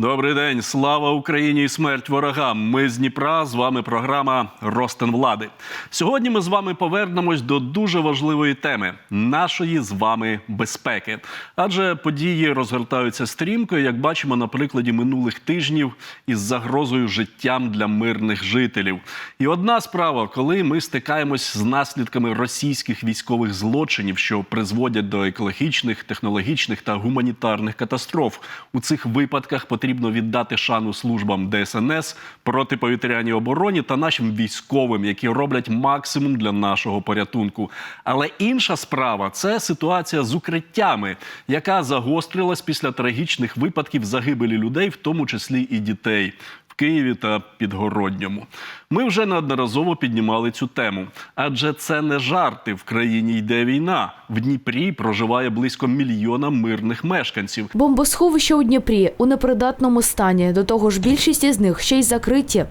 Добрий день, слава Україні і смерть ворогам. Ми з Дніпра. З вами програма Ростен влади. Сьогодні ми з вами повернемось до дуже важливої теми нашої з вами безпеки. Адже події розгортаються стрімко, як бачимо на прикладі минулих тижнів із загрозою життям для мирних жителів. І одна справа, коли ми стикаємось з наслідками російських військових злочинів, що призводять до екологічних, технологічних та гуманітарних катастроф. У цих випадках потрібно віддати шану службам ДСНС, протиповітряній обороні та нашим військовим, які роблять максимум для нашого порятунку. Але інша справа це ситуація з укриттями, яка загострилась після трагічних випадків загибелі людей, в тому числі і дітей. Києві та Підгородньому. Ми вже неодноразово піднімали цю тему, адже це не жарти. В країні йде війна. В Дніпрі проживає близько мільйона мирних мешканців. Бомбосховища у Дніпрі у непридатному стані. До того ж, більшість із них ще й закриті.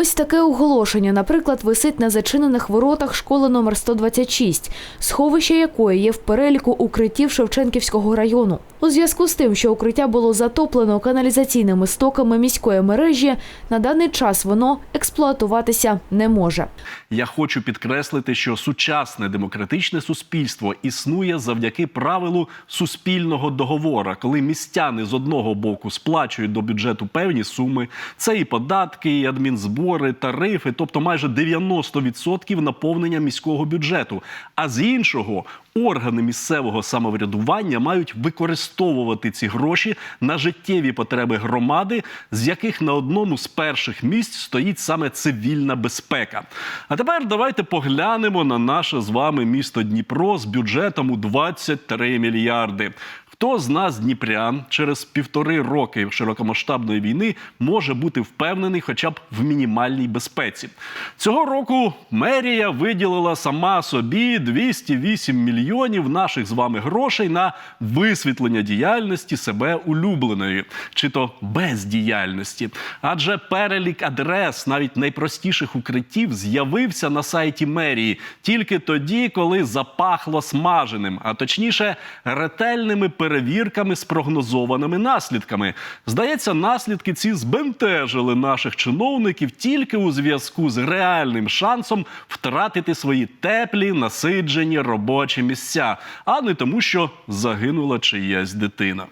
Ось таке оголошення, наприклад, висить на зачинених воротах школи номер 126, сховище якої є в переліку укриттів Шевченківського району. У зв'язку з тим, що укриття було затоплено каналізаційними стоками міської мережі, на даний час воно експлуатуватися не може. Я хочу підкреслити, що сучасне демократичне суспільство існує завдяки правилу суспільного договора, коли містяни з одного боку сплачують до бюджету певні суми. Це і податки, і адмінзбори, тарифи, тобто майже 90% наповнення міського бюджету. А з іншого органи місцевого самоврядування мають використовувати ці гроші на життєві потреби громади, з яких на одному з перших місць стоїть саме цивільна безпека. А тепер давайте поглянемо на наше з вами місто Дніпро з бюджетом у 23 мільярди. Хто з нас, дніпрян, через півтори роки широкомасштабної війни може бути впевнений хоча б в мінімальній безпеці? Цього року мерія виділила сама собі 208 мільйонів наших з вами грошей на висвітлення діяльності себе улюбленої, чи то бездіяльності. Адже перелік адрес навіть найпростіших укриттів з'явився на сайті мерії тільки тоді, коли запахло смаженим, а точніше ретельними перевірками з прогнозованими наслідками. Здається, наслідки ці збентежили наших чиновників тільки у зв'язку з реальним шансом втратити свої теплі, насиджені робочі місця, а не тому, що загинула чиясь дитина.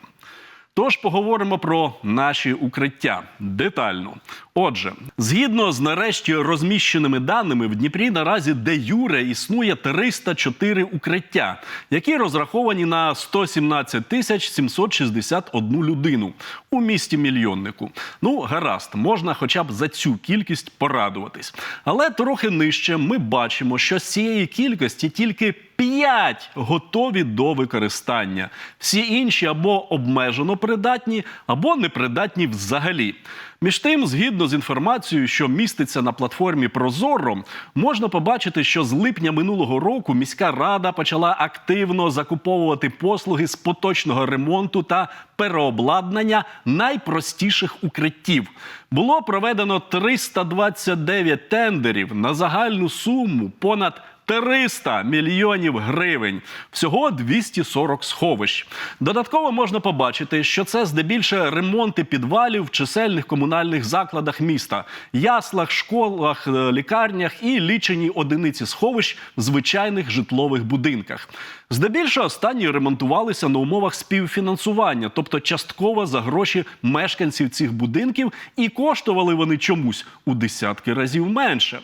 Тож поговоримо про наші укриття детально. Отже, згідно з нарешті розміщеними даними, в Дніпрі наразі де юре існує 304 укриття, які розраховані на 117 тисяч 761 людину у місті мільйоннику. Ну, гаразд, можна хоча б за цю кількість порадуватись. Але трохи нижче ми бачимо, що з цієї кількості тільки 5 готові до використання. Всі інші або обмежено придатні, або непридатні взагалі. Між тим, згідно з інформацією, що міститься на платформі Прозоро, можна побачити, що з липня минулого року міська рада почала активно закуповувати послуги з поточного ремонту та переобладнання найпростіших укриттів. Було проведено 329 тендерів на загальну суму понад 300 мільйонів гривень, всього 240 сховищ. Додатково можна побачити, що це здебільше ремонти підвалів в чисельних комунальних закладах міста, яслах, школах, е, лікарнях і лічені одиниці сховищ в звичайних житлових будинках. Здебільшого останні ремонтувалися на умовах співфінансування, тобто частково за гроші мешканців цих будинків, і коштували вони чомусь у десятки разів менше.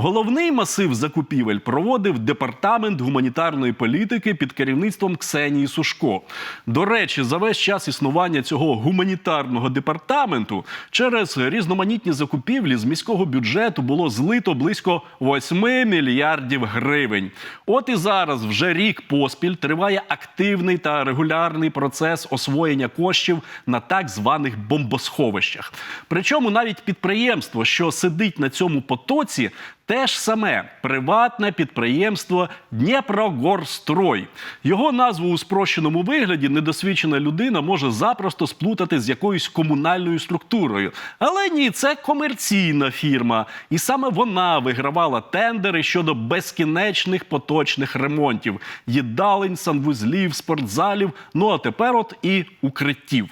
Головний масив закупівель проводив департамент гуманітарної політики під керівництвом Ксенії Сушко. До речі, за весь час існування цього гуманітарного департаменту через різноманітні закупівлі з міського бюджету було злито близько 8 мільярдів гривень. От і зараз, вже рік поспіль, триває активний та регулярний процес освоєння коштів на так званих бомбосховищах. Причому навіть підприємство, що сидить на цьому потоці, Те ж саме приватне підприємство Дніпрогорстрой. Його назву у спрощеному вигляді недосвідчена людина може запросто сплутати з якоюсь комунальною структурою. Але ні, це комерційна фірма, і саме вона вигравала тендери щодо безкінечних поточних ремонтів їдалень, санвузлів, спортзалів. Ну а тепер от і укриттів.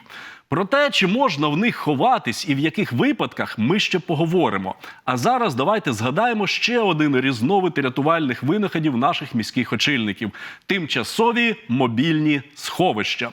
Про те, чи можна в них ховатись і в яких випадках, ми ще поговоримо. А зараз давайте згадаємо ще один різновид рятувальних винаходів наших міських очільників тимчасові мобільні сховища.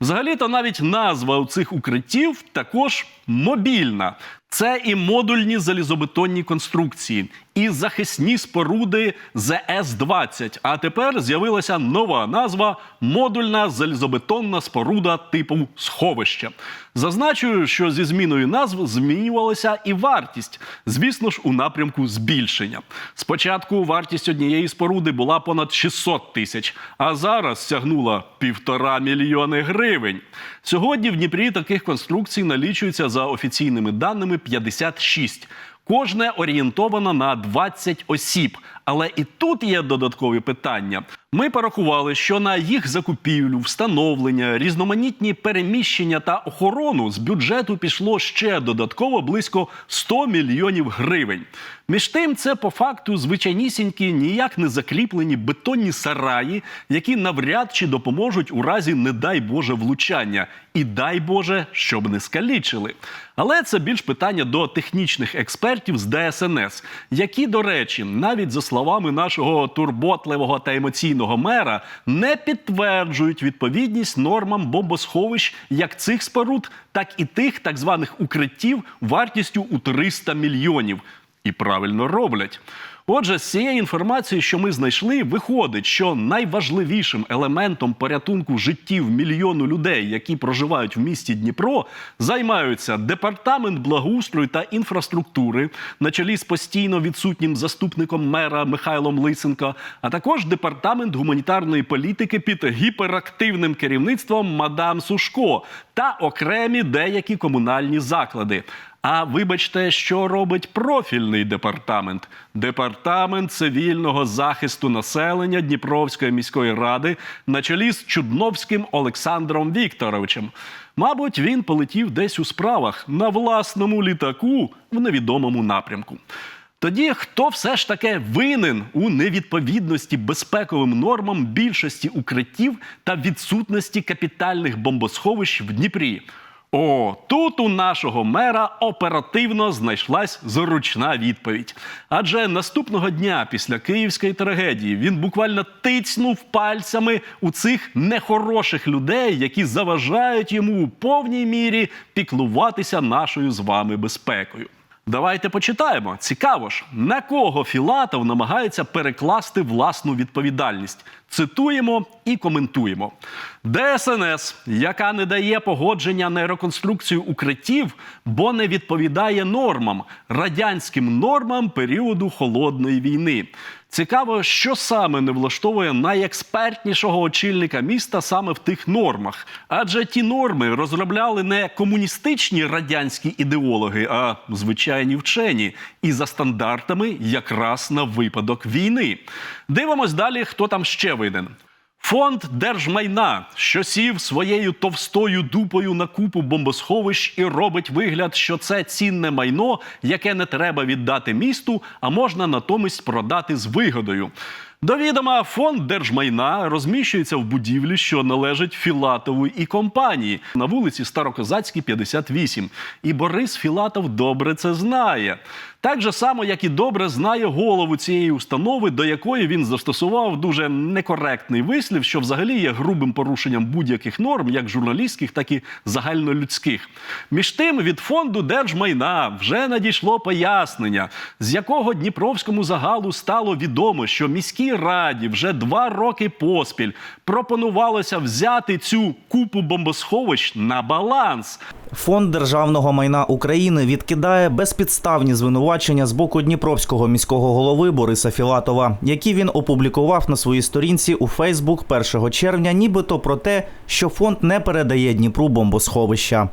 Взагалі-то навіть назва у цих укриттів також мобільна. Це і модульні залізобетонні конструкції, і захисні споруди ЗС-20. А тепер з'явилася нова назва модульна залізобетонна споруда типу сховища. Зазначую, що зі зміною назв змінювалася і вартість, звісно ж, у напрямку збільшення. Спочатку вартість однієї споруди була понад 600 тисяч, а зараз сягнула півтора мільйони гривень. Сьогодні в Дніпрі таких конструкцій налічується за офіційними даними 56. Кожне орієнтовано на 20 осіб. Але і тут є додаткові питання. Ми порахували, що на їх закупівлю, встановлення, різноманітні переміщення та охорону з бюджету пішло ще додатково близько 100 мільйонів гривень. Між тим, це по факту звичайнісінькі, ніяк не закріплені бетонні сараї, які навряд чи допоможуть у разі, не дай Боже, влучання. І дай Боже, щоб не скалічили. Але це більш питання до технічних експертів з ДСНС, які, до речі, навіть за словами нашого турботливого та емоційного мера, не підтверджують відповідність нормам бомбосховищ як цих споруд, так і тих так званих укриттів вартістю у 300 мільйонів. І правильно роблять. Отже, з цієї інформації, що ми знайшли, виходить, що найважливішим елементом порятунку життів мільйону людей, які проживають в місті Дніпро, займаються департамент благоустрою та інфраструктури на чолі з постійно відсутнім заступником мера Михайлом Лисенко, а також департамент гуманітарної політики під гіперактивним керівництвом мадам Сушко та окремі деякі комунальні заклади. А вибачте, що робить профільний департамент департамент цивільного захисту населення Дніпровської міської ради на чолі з Чудновським Олександром Вікторовичем. Мабуть, він полетів десь у справах на власному літаку в невідомому напрямку. Тоді хто все ж таки винен у невідповідності безпековим нормам більшості укриттів та відсутності капітальних бомбосховищ в Дніпрі? О, тут у нашого мера оперативно знайшлась зручна відповідь. Адже наступного дня після київської трагедії він буквально тицнув пальцями у цих нехороших людей, які заважають йому у повній мірі піклуватися нашою з вами безпекою. Давайте почитаємо. Цікаво ж, на кого Філатов намагається перекласти власну відповідальність. Цитуємо і коментуємо. ДСНС, яка не дає погодження на реконструкцію укриттів, бо не відповідає нормам, радянським нормам періоду холодної війни. Цікаво, що саме не влаштовує найекспертнішого очільника міста саме в тих нормах. Адже ті норми розробляли не комуністичні радянські ідеологи, а звичайні вчені, і за стандартами якраз на випадок війни. Дивимось далі, хто там ще винен. Фонд держмайна, що сів своєю товстою дупою на купу бомбосховищ і робить вигляд, що це цінне майно, яке не треба віддати місту, а можна натомість продати з вигодою. До відома, фонд держмайна розміщується в будівлі, що належить Філатову і компанії на вулиці Старокозацькій, 58. І Борис Філатов добре це знає. Так же само, як і добре знає голову цієї установи, до якої він застосував дуже некоректний вислів, що взагалі є грубим порушенням будь-яких норм, як журналістських, так і загальнолюдських. Між тим, від фонду держмайна вже надійшло пояснення, з якого Дніпровському загалу стало відомо, що міській раді вже два роки поспіль пропонувалося взяти цю купу бомбосховищ на баланс. Фонд державного майна України відкидає безпідставні звинувачення з боку Дніпровського міського голови Бориса Філатова, які він опублікував на своїй сторінці у Фейсбук 1 червня, нібито про те, що фонд не передає Дніпру бомбосховища.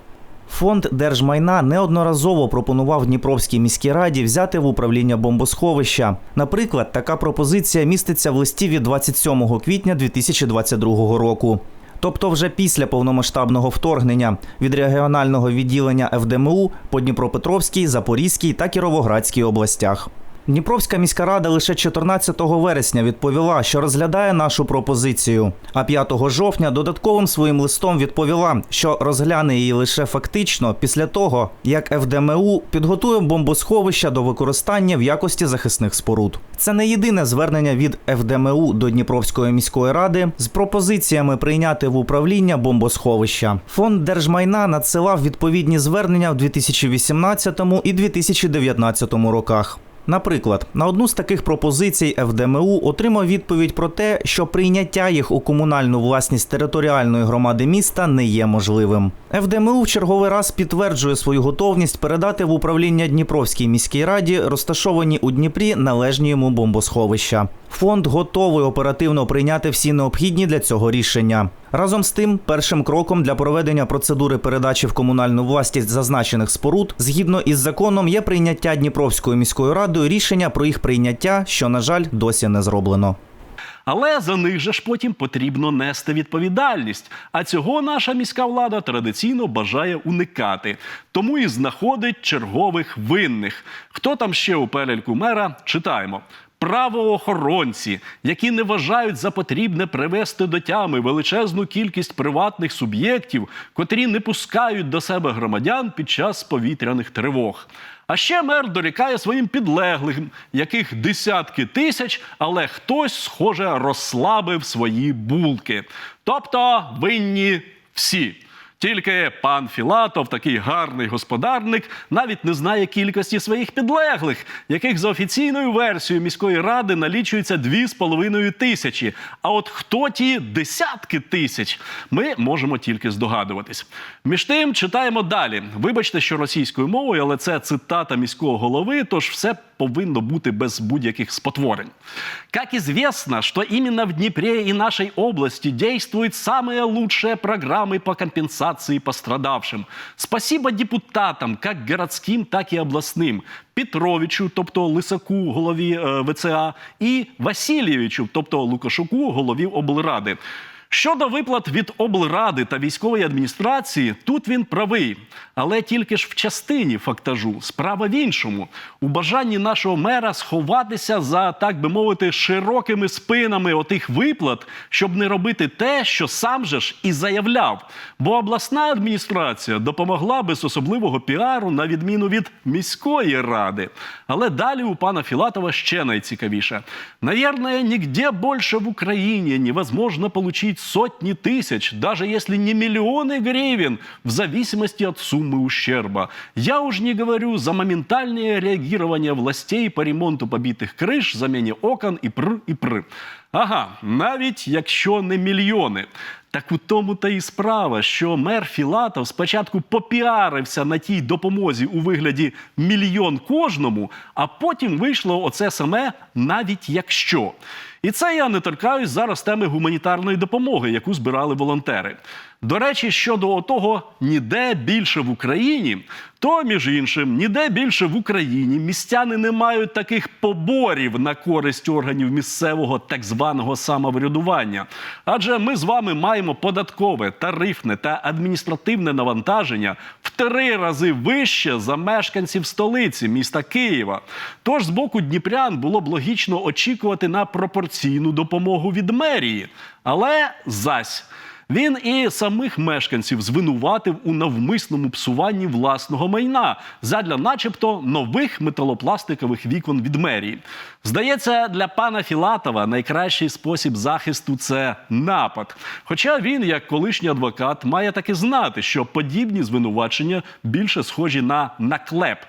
Фонд держмайна неодноразово пропонував Дніпровській міській раді взяти в управління бомбосховища. Наприклад, така пропозиція міститься в листі від 27 квітня 2022 року. Тобто вже після повномасштабного вторгнення від регіонального відділення ФДМУ по Дніпропетровській, Запорізькій та Кіровоградській областях. Дніпровська міська рада лише 14 вересня відповіла, що розглядає нашу пропозицію. А 5 жовтня додатковим своїм листом відповіла, що розгляне її лише фактично після того, як ФДМУ підготує бомбосховища до використання в якості захисних споруд. Це не єдине звернення від ФДМУ до Дніпровської міської ради з пропозиціями прийняти в управління бомбосховища. Фонд держмайна надсилав відповідні звернення в 2018 і 2019 роках. Наприклад, на одну з таких пропозицій ФДМУ отримав відповідь про те, що прийняття їх у комунальну власність територіальної громади міста не є можливим. ФДМУ в черговий раз підтверджує свою готовність передати в управління Дніпровській міській раді розташовані у Дніпрі належні йому бомбосховища. Фонд готовий оперативно прийняти всі необхідні для цього рішення. Разом з тим, першим кроком для проведення процедури передачі в комунальну власність зазначених споруд, згідно із законом, є прийняття Дніпровською міською радою рішення про їх прийняття, що, на жаль, досі не зроблено. Але за них же ж потім потрібно нести відповідальність. А цього наша міська влада традиційно бажає уникати. Тому і знаходить чергових винних. Хто там ще у перельку мера? Читаємо. Правоохоронці, які не вважають за потрібне привести до тями величезну кількість приватних суб'єктів, котрі не пускають до себе громадян під час повітряних тривог. А ще мер дорікає своїм підлеглим, яких десятки тисяч, але хтось, схоже, розслабив свої булки. Тобто винні всі. Тільки пан Філатов, такий гарний господарник, навіть не знає кількості своїх підлеглих, яких за офіційною версією міської ради налічується 2,5 тисячі. А от хто ті десятки тисяч, ми можемо тільки здогадуватись. Між тим читаємо далі. Вибачте, що російською мовою, але це цитата міського голови, тож все повинно бути без будь-яких спотворень. Как известно, что именно в Днепре и нашей области действуют самые лучшие программы по компенсации пострадавшим. Спасибо депутатам, как городским, так и областным. Петровичу, тобто Лисаку, голові е, ВЦА, і Васильєвичу, тобто Лукашуку, голові облради. Щодо виплат від облради та військової адміністрації, тут він правий, але тільки ж в частині фактажу. Справа в іншому у бажанні нашого мера сховатися за так би мовити широкими спинами отих виплат, щоб не робити те, що сам же ж і заявляв. Бо обласна адміністрація допомогла без особливого піару на відміну від міської ради. Але далі у пана Філатова ще найцікавіше. Наверное, нигде больше в Украине невозможно получить сотни тысяч, даже если не миллионы гривен, в зависимости от суммы ущерба. Я уж не говорю за моментальное реагирование властей по ремонту побитих криш, замене окон і пр, і пр. Ага, навіть якщо не мільйони. Так у тому та і справа, що мер Філатов спочатку попіарився на тій допомозі у вигляді мільйон кожному, а потім вийшло оце саме навіть якщо. І це я не торкаюсь зараз теми гуманітарної допомоги, яку збирали волонтери. До речі, щодо того, ніде більше в Україні, то між іншим, ніде більше в Україні містяни не мають таких поборів на користь органів місцевого так званого самоврядування. Адже ми з вами маємо податкове, тарифне та адміністративне навантаження в три рази вище за мешканців столиці міста Києва. Тож з боку Дніпрян було б логічно очікувати на пропорційну допомогу від мерії. Але зась. Він і самих мешканців звинуватив у навмисному псуванні власного майна задля, начебто, нових металопластикових вікон від мерії. Здається, для пана Філатова найкращий спосіб захисту це напад. Хоча він, як колишній адвокат, має таки знати, що подібні звинувачення більше схожі на наклеп.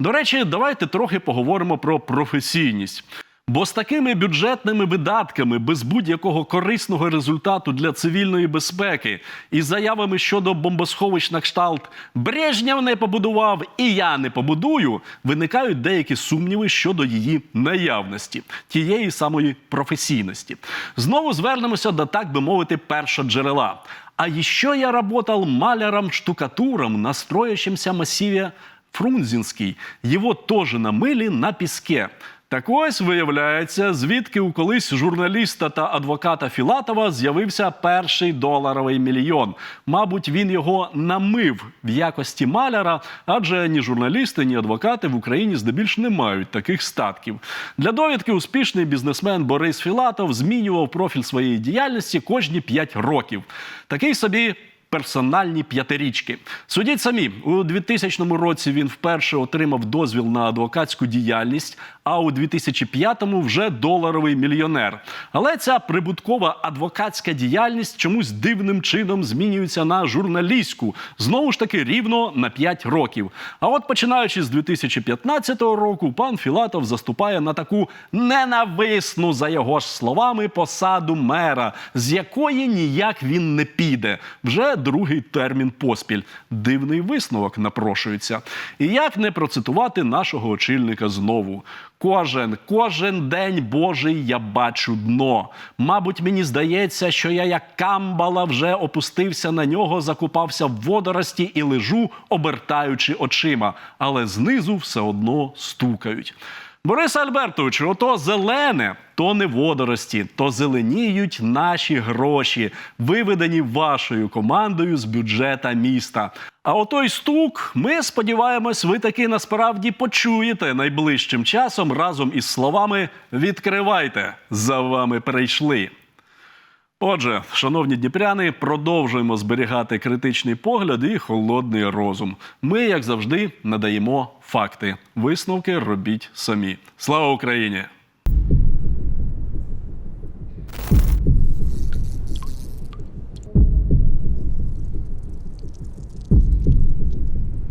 До речі, давайте трохи поговоримо про професійність. Бо з такими бюджетними видатками без будь-якого корисного результату для цивільної безпеки і заявами щодо бомбосховищ на кшталт Брежнєв не побудував і я не побудую, виникають деякі сумніви щодо її наявності, тієї самої професійності. Знову звернемося до так би мовити першого джерела. А еще я работал маляром-штукатуром на строящемся массиве Фрунзенский. Его тоже намыли на піске. Так ось виявляється, звідки у колись журналіста та адвоката Філатова з'явився перший доларовий мільйон. Мабуть, він його намив в якості маляра, адже ні журналісти, ні адвокати в Україні здебільш не мають таких статків. Для довідки успішний бізнесмен Борис Філатов змінював профіль своєї діяльності кожні 5 років. Такий собі персональні п'ятирічки. Судіть самі, у 2000 році він вперше отримав дозвіл на адвокатську діяльність, а у 2005-му вже доларовий мільйонер. Але ця прибуткова адвокатська діяльність чомусь дивним чином змінюється на журналістську, знову ж таки рівно на 5 років. А от починаючи з 2015 року, пан Філатов заступає на таку ненависну, за його ж словами, посаду мера, з якої ніяк він не піде. Вже другий термін поспіль. Дивний висновок напрошується. І як не процитувати нашого очільника знову? Кожен, кожен день Божий я бачу дно. Мабуть, мені здається, що я як камбала вже опустився на нього, закупався в водорості і лежу, обертаючи очима, але знизу все одно стукають. Борис Альбертович, ото зелене, то не водорості, то зеленіють наші гроші, виведені вашою командою з бюджета міста. А отой стук, ми сподіваємось, ви таки насправді почуєте найближчим часом разом із словами Відкривайте! За вами прийшли. Отже, шановні дніпряни, продовжуємо зберігати критичний погляд і холодний розум. Ми, як завжди, надаємо факти. Висновки робіть самі. Слава Україні!